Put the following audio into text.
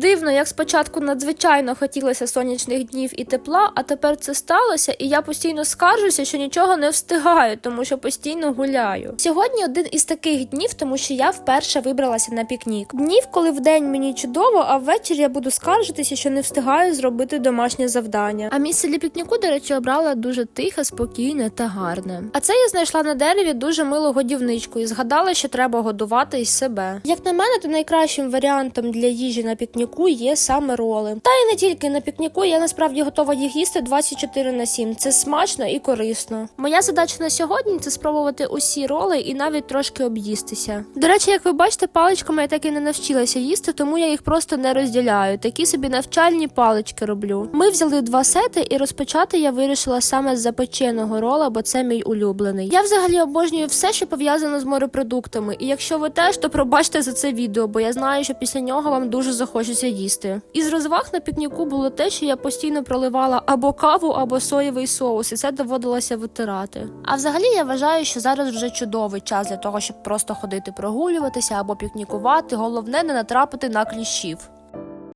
Дивно, як спочатку надзвичайно хотілося сонячних днів і тепла, а тепер це сталося, і я постійно скаржуся, що нічого не встигаю, тому що постійно гуляю. Сьогодні один із таких днів, тому що я вперше вибралася на пікнік. Днів, коли вдень мені чудово, а ввечері я буду скаржитися, що не встигаю зробити домашнє завдання. А місце для пікніку, до речі, обрала дуже тихе, спокійне та гарне. А це я знайшла на дереві дуже милу годівничку і згадала, що треба годувати із себе. Як на мене, то найкращим варіантом для їжі на пікніку є саме роли. Та й не тільки на пікніку, я насправді готова їх їсти 24 на 7. Це смачно і корисно. Моя задача на сьогодні це спробувати усі роли і навіть трошки об'їстися. До речі, як ви бачите, паличками я так і не навчилася їсти, тому я їх просто не розділяю. Такі собі навчальні палички роблю. Ми взяли два сети, і розпочати я вирішила саме з запеченого рола, бо це мій улюблений. Я взагалі обожнюю все, що пов'язано з морепродуктами. І якщо ви теж, то пробачте за це відео, бо я знаю, що після нього вам дуже захочеться їсти. Із розваг на пікніку було те, що я постійно проливала або каву, або соєвий соус, і це доводилося витирати. А взагалі я вважаю, що зараз вже чудовий час для того, щоб просто ходити прогулюватися або пікнікувати. Головне не натрапити на кліщів.